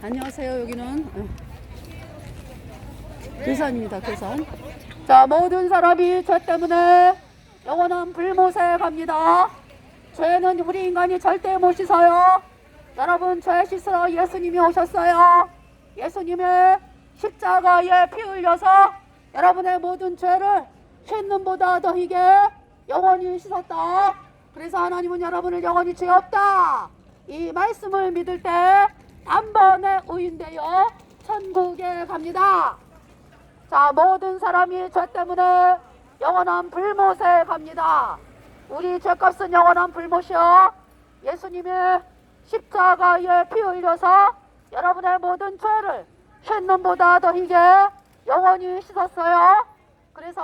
안녕하세요. 여기는 어, 괴산입니다. 괴산. 자, 모든 사람이 죄 때문에 영원한 불못에 갑니다. 죄는 우리 인간이 절대 못 씻어요. 여러분, 죄 씻으러 예수님이 오셨어요. 예수님의 십자가에 피 흘려서 여러분의 모든 죄를 씻는 보다 더 이게 영원히 씻었다. 그래서 하나님은 여러분을 영원히 죄 없다. 이 말씀을 믿을 때 단번에 의인되어 천국에 갑니다. 자, 모든 사람이 죄 때문에 영원한 불못에 갑니다. 우리 죄값은 영원한 불못이요. 예수님의 십자가에 피 흘려서 여러분의 모든 죄를 씻는보다 더이게 영원히 씻었어요. 그래서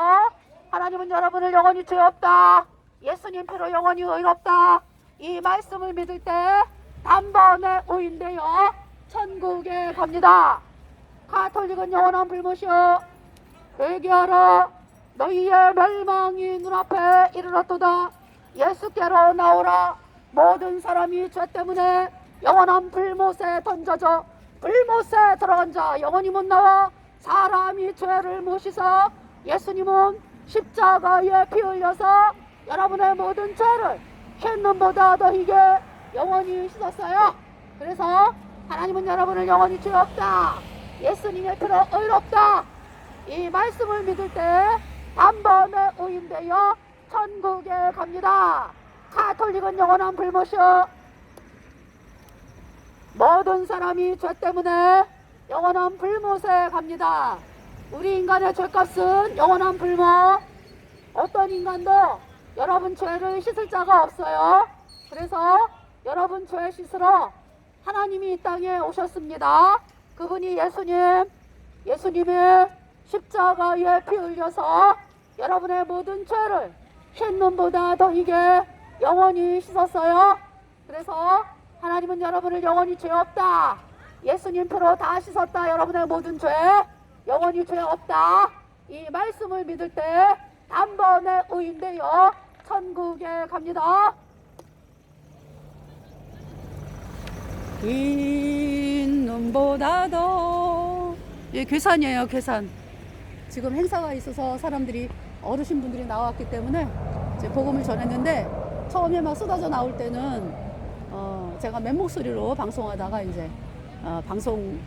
하나님은 여러분을 영원히 죄 없다. 예수님 피로 영원히 의롭다. 이 말씀을 믿을 때 단번에 의인되어 천국에 갑니다. 가톨릭은 영원한 불못이요. 회개하라. 너희의 멸망이 눈앞에 이르렀도다. 예수께로 나오라. 모든 사람이 죄 때문에 영원한 불못에 던져져 불못에 들어간 자 영원히 못 나와 사람이 죄를 못 씻어 예수님은 십자가에 피 흘려서 여러분의 모든 죄를 씻는보다 더이게 영원히 씻었어요. 그래서 하나님은 여러분을 영원히 죄 없다. 예수님의 피로 의롭다. 이 말씀을 믿을 때 단번에 의인되어 천국에 갑니다. 가톨릭은 영원한 불못이요. 모든 사람이 죄 때문에 영원한 불못에 갑니다. 우리 인간의 죄값은 영원한 불못. 어떤 인간도 여러분 죄를 씻을 자가 없어요. 그래서 여러분 죄 씻으러 하나님이 이 땅에 오셨습니다. 그분이 예수님, 예수님의 십자가에 피 흘려서 여러분의 모든 죄를 씻는보다 더 이게 영원히 씻었어요. 그래서 하나님은 여러분을 영원히 죄 없다. 예수님 피로 다 씻었다. 여러분의 모든 죄 영원히 죄 없다. 이 말씀을 믿을 때 단번에 의인되어 천국에 갑니다. 긴 눈보다도 예, 괴산이에요, 괴산. 지금 행사가 있어서 사람들이 어르신분들이 나왔기 때문에 이제 복음을 전했는데 처음에 막 쏟아져 나올 때는 어, 제가 맨 목소리로 방송하다가 이제 어, 방송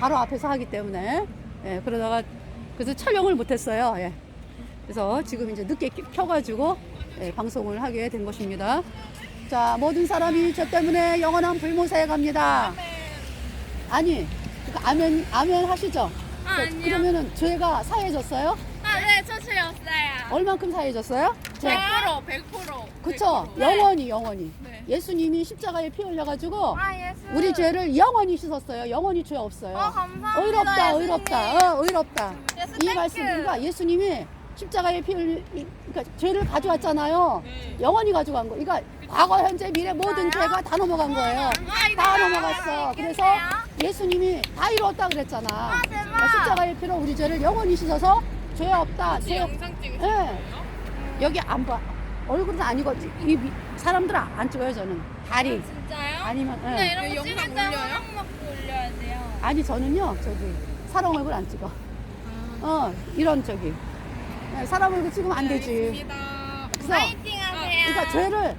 바로 앞에서 하기 때문에 예, 그러다가 그래서 촬영을 못했어요. 예. 그래서 지금 이제 늦게 켜- 켜가지고 예, 방송을 하게 된 것입니다. 자, 모든 사람이 죄 때문에 영원한 불못에 갑니다. 아니, 그러니까 아멘, 아멘 하시죠? 아, 그- 아니요. 그러면은 죄가 사해졌어요? 아, 네, 저 죄 없어요. 얼만큼 사해졌어요? 죄. 100%, 100%. 그쵸? 100%. 영원히, 영원히. 네. 예수님이 십자가에 피 흘려가지고 아, 예수. 우리 죄를 영원히 씻었어요. 영원히 죄 없어요. 어, 감사합니다. 의롭다, 예수님. 의롭다, 어, 의롭다. 예수 이 땡큐. 말씀, 그러니까 예수님이 십자가에 피 흘리, 이- 그러니까 죄를 가져왔잖아요. 네. 영원히 가져간 거. 그러니까 과거, 현재, 미래 모든 죄가 다 넘어간 거예요. 다 넘어갔어. 그래서 예수님이 다 이뤘다 그랬잖아. 아. 그러니까 십자가의 피로 우리 죄를 영원히 씻어서 죄 없다. 죄 없. 영상 찍으신 예. 거예요? 여기 안 봐. 얼굴은 아니고 이 미- 사람들 안 찍어요 저는. 다리 진짜요? 아니면 예. 근데 이런 거 영상 찍을 때 올려요? 화장 먹고 올려야 돼요. 아니 저는요 저기 사람 얼굴 안 찍어. 어 이런 저기 예, 사람 얼굴 찍으면 안 되지. 그래서 파이팅 하세요. 그러니까 죄를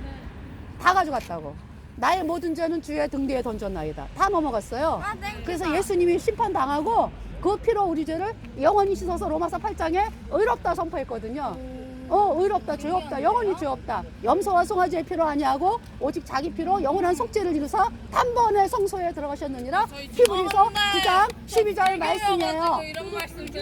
다 가져갔다고. 나의 모든 죄는 주의 등 뒤에 던졌나이다. 다 넘어갔어요. 아, 땡큐다. 그래서 예수님이 심판 당하고 그 피로 우리 죄를 영원히 씻어서 로마서 8장에 의롭다 선포했거든요. 어, 의롭다, 죄 없다, 영원히 죄 없다. 염소와 송아지의 피로 아니하고 오직 자기 피로 영원한 속죄를 이루사 단번에 성소에 들어가셨느니라. 히브리서 9장 12절 말씀이에요.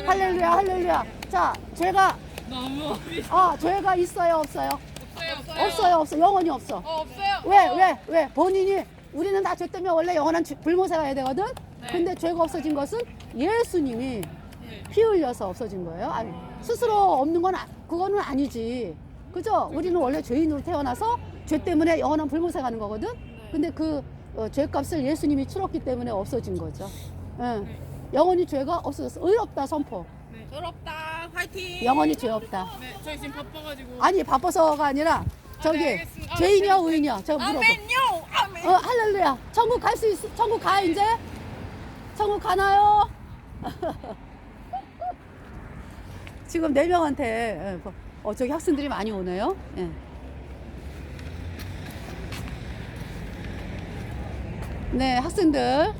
할렐루야, 할렐루야. 자, 죄가 너무 아, 죄가 있어요, 없어요? 없어요, 없어요. 없어요, 없어. 영원히 없어. 어, 없어요. 왜, 왜, 왜? 본인이 우리는 다 죄 때문에 원래 영원한 죄- 불못에 가야 되거든. 네. 근데 죄가 없어진 것은 예수님이 네. 피 흘려서 없어진 거예요. 아니, 스스로 없는 건 아- 그거는 아니지. 그죠? 우리는 원래 죄인으로 태어나서 죄 때문에 영원한 불못에 가는 거거든. 근데 그 어, 죄값을 예수님이 치렀기 때문에 없어진 거죠. 예. 영원히 죄가 없어졌어. 의롭다 선포. 네. 의롭다. 화이팅. 영원히 죄 없다. 네, 저희 지금 바빠가지고. 아니 바빠서가 아니라 저기 네, 알겠습니다. 아, 죄인이야 네. 의인이야. 제가 물어봐. 아멘요. 아멘. 어 할렐루야. 천국 갈 수 있어. 천국 가 이제. 천국 가나요? 지금 네 명한테 예, 어 저기 학생들이 많이 오네요. 예. 네, 학생들.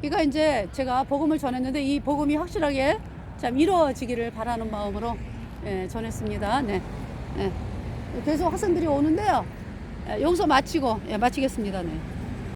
그러니까 이제 제가 복음을 전했는데 이 복음이 확실하게 참 이루어지기를 바라는 마음으로 예, 전했습니다. 네. 예. 계속 학생들이 오는데요. 예, 여기서 마치고 예, 마치겠습니다. 네.